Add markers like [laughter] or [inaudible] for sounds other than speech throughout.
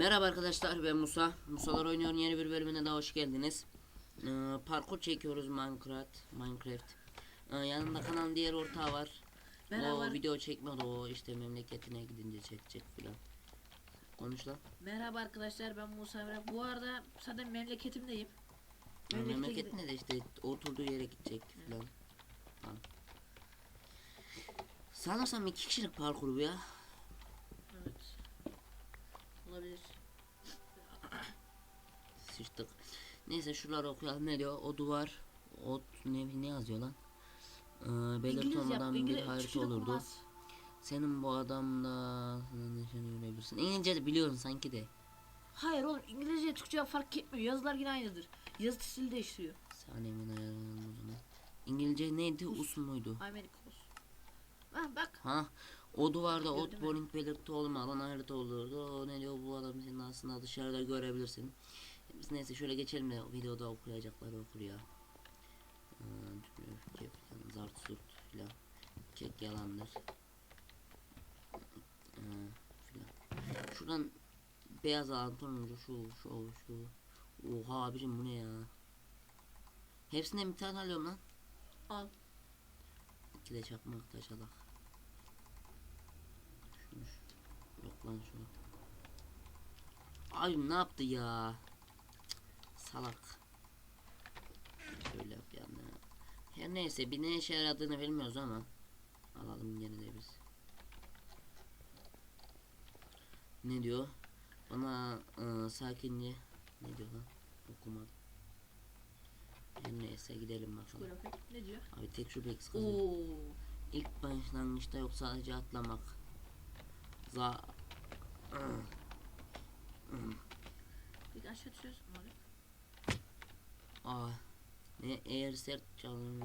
Merhaba arkadaşlar ben Musa. Musalar oynuyor yeni bir bölümüne daha hoş geldiniz. Ee, parkur çekiyoruz Minecraft. Minecraft. Ee, yanında kanalın diğer ortağı var. Merhaba. O video çekmedi o işte memleketine gidince çekecek filan. Konuş lan. Merhaba arkadaşlar ben Musa Emre. Bu arada zaten memleketimdeyim. Memlekete memleket gidelim. ne de işte oturduğu yere gidecek filan. Sanırsam iki kişilik parkur bu ya. Olabilir. Sıçtık. Neyse şuraları okuyalım ne diyor? O duvar, o ne, ne yazıyor lan? Ee, olmadan bir harita olurdu. olmaz. Senin bu adamla nişanı görebilirsin. İngilizce de biliyorsun sanki de. Hayır oğlum İngilizce Türkçe fark etmiyor. Yazılar yine aynıdır. Yazı stili değiştiriyor. Saniye hemen ayarlayalım o zaman. İngilizce neydi? Us muydu? Amerikos. Ha bak. Ha o duvarda Gördün ot bowling belirti olmadan harita olurdu. O ne diyor bu adam senin aslında dışarıda görebilirsin. Biz neyse şöyle geçelim de videoda okuyacakları okur ya. Ee, öfke falan, zart surt filan. Kek yalandır. Ee, filan. Şuradan beyaz alan turuncu şu şu şu. Oha abicim bu ne ya? Hepsinden bir tane alıyorum lan. Al. İki de çakmak taş alak. Şu. Yok lan şu. Ay ne yaptı ya? Salak. Şöyle yap yani. Her neyse bir ne işe yaradığını bilmiyoruz ama alalım gene de biz. Ne diyor? Bana ıı, sakince ne diyor lan? Okumadım. Her neyse gidelim bakalım. Grafik ne diyor? Abi tek şu. Oo. İlk başlangıçta yok sadece atlamak. Za Bir aşağı düşüyorsun. Ne oluyor? Aa. Ne eğer sert can.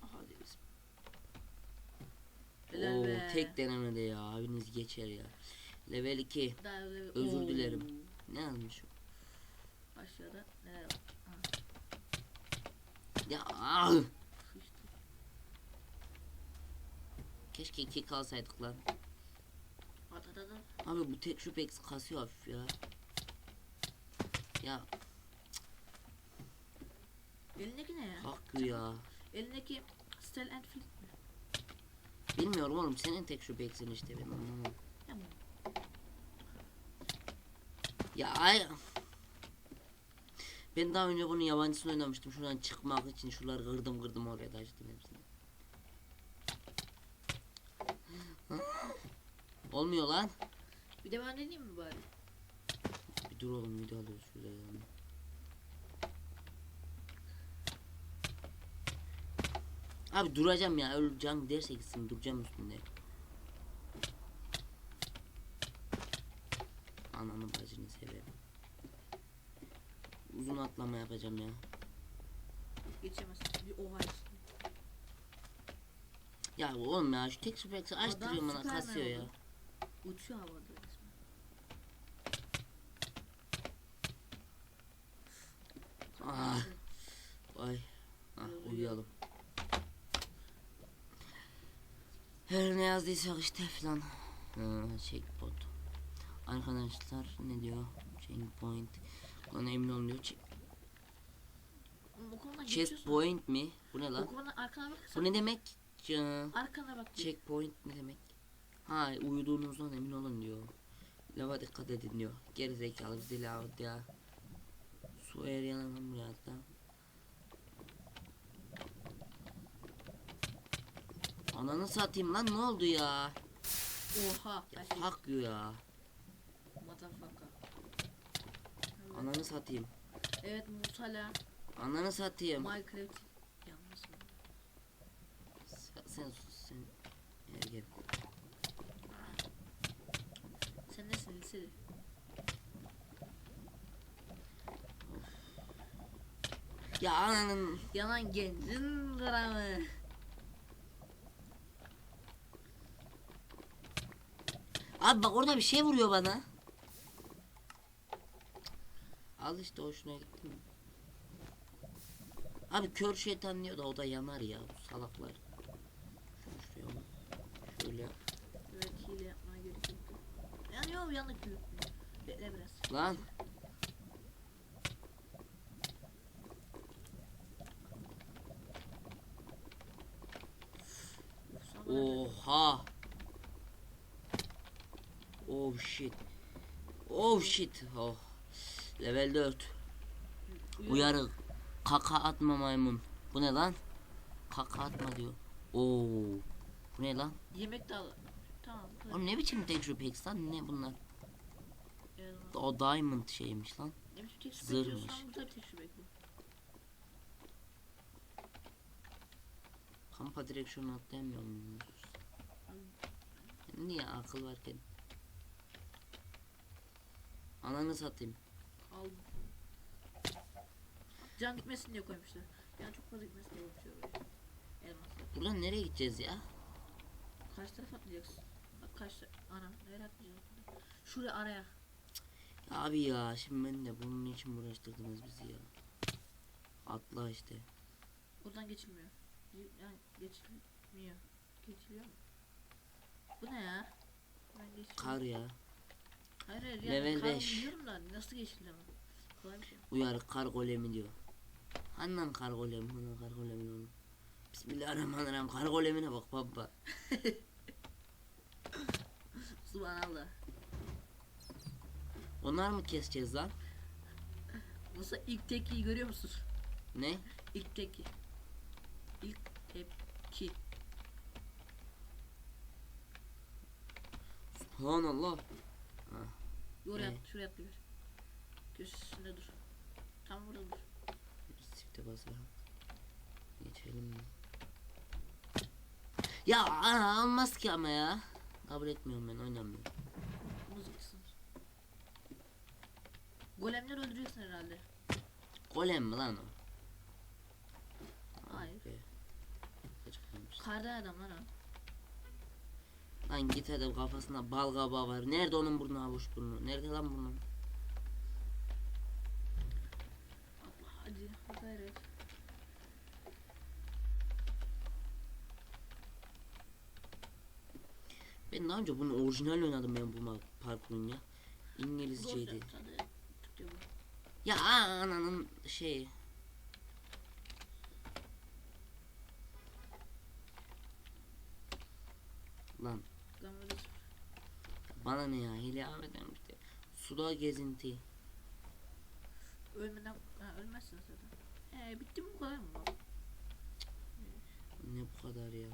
Hadi biz. Oo, be. tek denemede ya abiniz geçer ya. Level 2. Daha öyle- Özür Oo. dilerim. Ne yazmış o? Aşağıda neler var? Ha, Ya ah! Keşke 2 kalsaydık lan. Abi bu tek şu pek kasıyor hafif ya. Ya Elindeki ne ya? hakkı ya. Elindeki Stel Flip mi? Bilmiyorum oğlum senin tek şu beksin işte ben anlamam. Ya bu. Ya ay. Ben daha önce bunun yabancısını oynamıştım. Şuradan çıkmak için şuraları kırdım kırdım oraya da açtım hepsini. Olmuyor lan. Bir de ben deneyeyim mi bari? Bir dur oğlum video alıyoruz şurada yani. Abi duracağım ya öleceğim derse gitsin duracağım üstünde. Ananı bacını severim. Uzun atlama yapacağım ya. Geçemezsin. Bir oha işte. Ya oğlum ya şu tek süpeksi açtırıyor bana kasıyor ya. Uçuyor havada resmen. Ah. Vay. Ah uyuyalım. Her ne yazdıysak işte falan. Ha, checkpoint. Arkadaşlar ne diyor? Checkpoint. Bana emin olun diyor. Che- Oğlum okuldan Chest geçiyorsun. point mi? Bu ne lan? Okuldan arkana bak. Bu ne demek? Arkana bak. Checkpoint ne demek? Ha uyuduğunuzdan emin olun diyor. Lava dikkat edin diyor. Geri zekalı bizi lava ya. Su yanamam buraya hatta. Ananı satayım lan ne oldu ya? Oha. Ya you ya. Motherfucker. Ananı satayım. Evet Musala. Ananı satayım. Minecraft. Yalnız. Sen, sus sen. Gel Ya ananın. Yalan gencin gramı. Abi bak orada bir şey vuruyor bana. Al işte hoşuna gitti mi? Abi kör şeytan diyor da o da yanar ya bu salaklar. Bak. Şöyle. Evet hile bir anda küçültmüyor. Bekle biraz. Lan. Uf, sana bana- Oha. Oh shit. Oh shit. Oh. Level 4. Uyuyor. Uyarı. Kaka atma maymun. Bu ne lan? Kaka atma diyor. Oo. Bu ne lan? Yemek de al. Tamam. bu kadar. O ne biçim tecrübe packs lan? Ne bunlar? O diamond şeymiş lan. Ne biçim tecrübe Zırhmış. bekliyorsan burada bir Kampa direksiyonu atlayamıyor muyuz? Niye akıl varken? Ananı satayım. Aldım. Can gitmesin diye koymuşlar. Can çok fazla gitmesin diye koymuşlar. Elmaslar. Buradan nereye gideceğiz ya? Kaç tarafa atlayacaksın? Bak kaç. Ana nereye atlayacağız? Şuraya araya. Abi ya şimdi ben de bunun için uğraştırdınız bizi ya. Atla işte. Oradan geçilmiyor. Yani geçilmiyor. Geçiliyor mu? Bu ne ya? Ben geçiliyor. Kar ya. Hayır hayır yani Level kar beş. biliyorum da nasıl geçildi ama. Kolay bir şey. Uyarı kar golemi diyor. Handan kar golemi? Handan kar golemi oğlum. Bismillahirrahmanirrahim. Kar golemine bak baba. [laughs] Subhanallah. Onlar mı keseceğiz lan? Nasıl ilk tepkiyi görüyor musun? Ne? İlk tepki. İlk tepki. Subhanallah. Oraya Ne? at, şuraya atla bir. Göz üstünde dur. Tam burada dur. Sifte basarak. Geçelim mi? Ya ana, almaz ki ama ya. Kabul etmiyorum ben oynamıyorum. Mızıksın. Golemleri öldüreceksin herhalde. Golem mi lan o? Hayır. Be. Kardan adam lan o. Lan git hadi kafasında bal kabağı var. Nerede onun burnu havuç burnu? Nerede lan burnu? Allah hadi. Hadi gayret. Ben daha önce bunu orijinal oynadım ben bu parkurun ya. İngilizceydi. Ya ananın şeyi. Lan bana ne ya hile Ahmet'im işte. Suda gezinti. ölmeden ha, ölmezsin zaten. Ee bitti mi bu kadar mı? Ne bu kadar ya.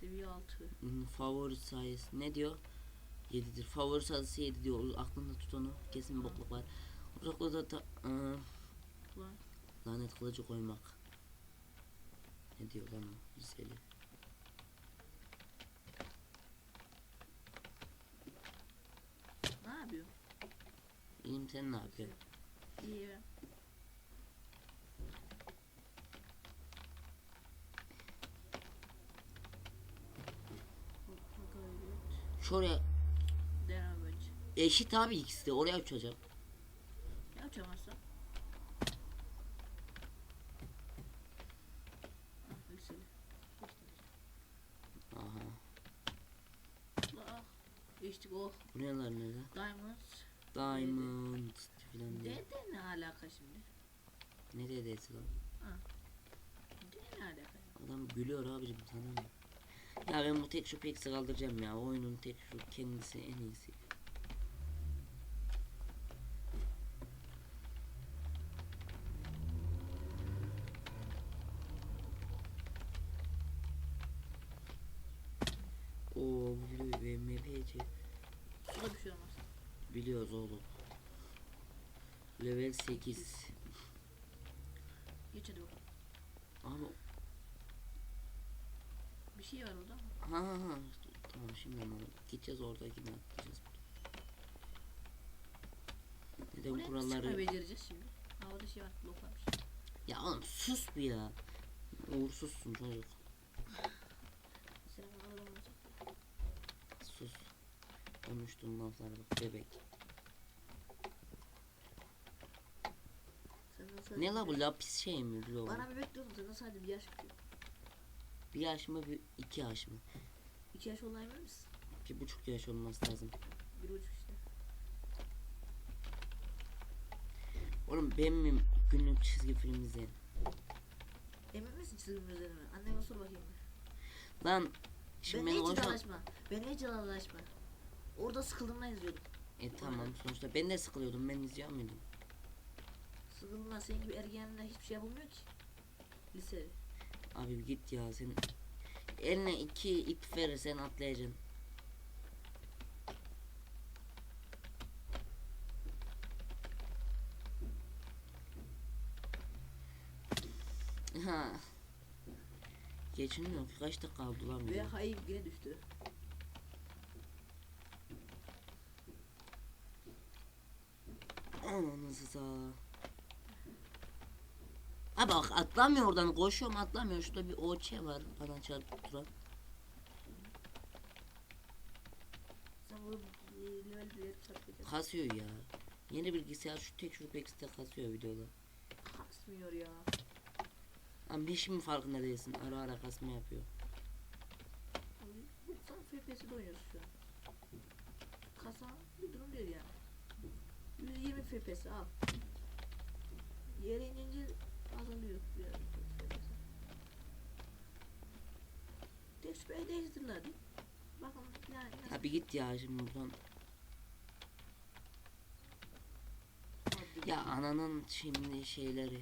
Seviye 6. Hmm, Favori sayısı ne diyor? 7'dir. Favori sayısı 7 diyor. Aklında tut onu. Kesin bir bokluk var. Uzaklığı da ıı, Ulan lanet kılıcı koymak. Ne diyor lan o? Güzeli. ne yapıyor? İyiyim sen ne yapıyorsun? İyi. Şuraya önce. eşit abi ikisi de oraya uçacak. Ne uçamazsam? Ah yükseli. Aha. Ah. Geçtik oh. Bu ne lan ne lan? Diamond. Diamond filan diyor. Dede ne alaka şimdi? Ne dedesi lan? Dede ne alaka? Adam gülüyor abicim sana? Ya ben bu tek şu peksi kaldıracağım ya. Oyunun tek şu kendisi en iyisi. Oo bu biliyor MPC. Suda bir şey olmaz. Biliyoruz oğlum. Level 8. Geç hadi bakalım. Ama Bir şey var orada ama. ha ha ha. Tamam şimdi anladım. Gideceğiz oradakini atlayacağız. Neden Buraya nasıl kuralları becereceğiz şimdi? Havada şey var bloklanmış. Ya oğlum sus bir ya. Uğursuzsun çocuk. [laughs] Olacak. Sus. Konuştuğun laflara bak bebek. söyle. Ne la bu lapis şey mi? Lo? Bana bebek diyorsun sen nasıl hadi bir yaş büyük. Bir yaş mı bir iki yaş mı? İki yaş olabilir misin? Bir buçuk yaş olması lazım. Bir buçuk işte. Oğlum ben mi günlük çizgi film izleyen? Emin misin çizgi film izleyen mi? Anneme sor bakayım. Lan şimdi ben, ben hiç dalaşma. Ben hiç dalaşma. Orada sıkıldığımdan izliyordum. E tamam sonuçta ben de sıkılıyordum ben izliyor muydum? Sıkıldığımdan senin gibi ergenler hiçbir şey yapılmıyor ki. Lise. Abi git ya sen eline iki ip verirsen atlayacaksın. Ha. Geçilmiyor ki kaç dakika kaldı lan Ve hayır yine düştü. Ananızı sağ. Ha bak atlamıyor oradan koşuyorum atlamıyor şurada bir OÇ var bana çarpıp duran. Bir. Kasıyor ya. Yeni bilgisayar şu tek şu Pex'te kasıyor videoda. Kasmıyor ya. Ama hiç mi farkında değilsin ara ara kasma yapıyor. Tam FPS'de oynuyoruz şu an. Kasa bir durum değil yani. 120 FPS al. Yere inince Abi git ya şimdi buradan. Ya ananın şimdi şeyleri.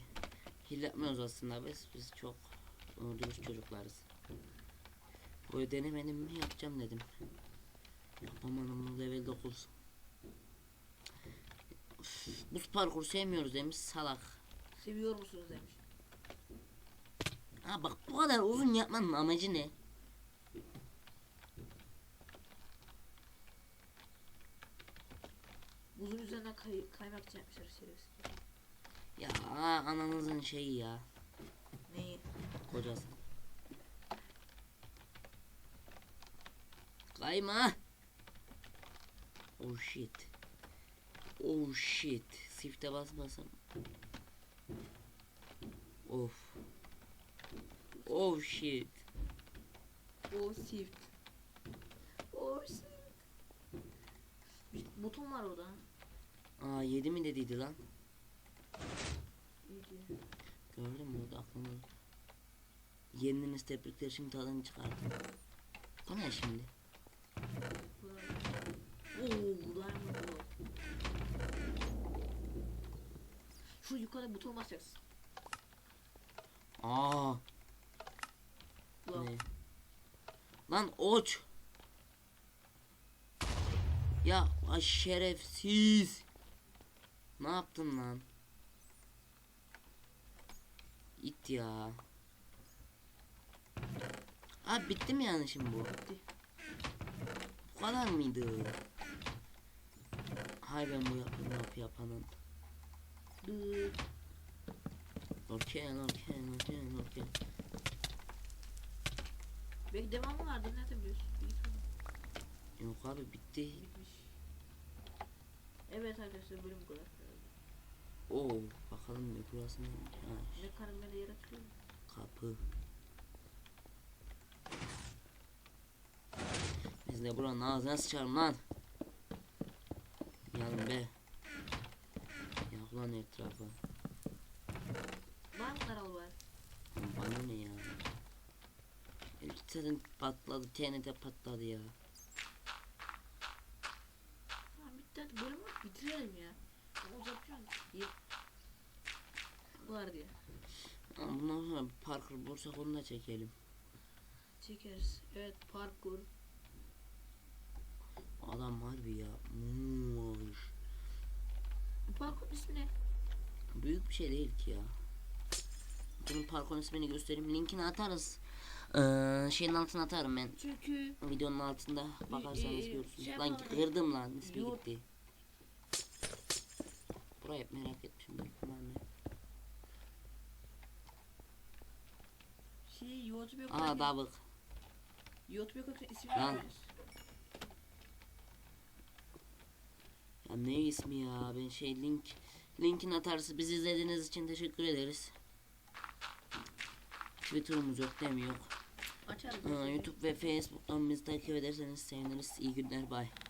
Hile aslında biz. Biz çok dürüst çocuklarız. Böyle denemedim mi yapacağım dedim. Yapamadım level 9. Üf, Buz parkur sevmiyoruz demiş salak. Seviyor musunuz demiş. Ha bak bu kadar uzun yapmanın amacı ne? Buzun üzerine kay kaymak yapmışlar şerefsiz. Ya ananızın şeyi ya. Neyi? Kocası. Kayma. Oh shit. Oh shit. Sifte basmasam. Of. Oh shit. O shift. O shift. Bir buton var orada. Aa 7 mi dediydi lan? İyi. Gördün mü orada aklımda. Yeniniz tebrikler şimdi tadını çıkardım. Bu ne şimdi? Oo, diamond bu. Şu yukarı buton basacaksın. Aa ne? Lan oç. Ya şerefsiz. Ne yaptın lan? İt ya. Abi bitti mi yani şimdi bu? bitti. Bu kadar mıydı? Hay ben bu yapım yap yapanın. Okey okey okey okey. Belki devamı vardır nereden biliyorsun? Yok abi bitti. Bitmiş. Evet arkadaşlar bölüm kadar. Oo bakalım ne burası ne? Ha, Ne karamele yaratıyor. kapı. Biz de buranın ağzına sıçarım lan. Yanım be. Yak lan etrafa. Var mı karal var? Bana ne ya? Zaten patladı, TNT patladı ya. Ha bitti hadi bölümü bitirelim ya. İyi. Var diye. Bundan sonra parkur bulursak onu da çekelim. Çekeriz. Evet parkur. Adam harbi ya. Muş. Bu parkurun ismi ne? Büyük bir şey değil ki ya. Bunun parkur ismini göstereyim. Linkini atarız. Ee, şeyin altına atarım ben. Çünkü Videonun altında bakarsanız ee, görürsünüz. şey lan kırdım lan ismi Yok. gitti. Burayı hep merak etmişim. Ne? şey YouTube yok. Aa davık. YouTube yok ismini Lan. Ya ne ismi ya? Ben şey link linkin atarsa bizi izlediğiniz için teşekkür ederiz. Twitter'ımız yok değil Aa, YouTube ve Facebook'tan bizi takip ederseniz seviniriz. İyi günler. Bye.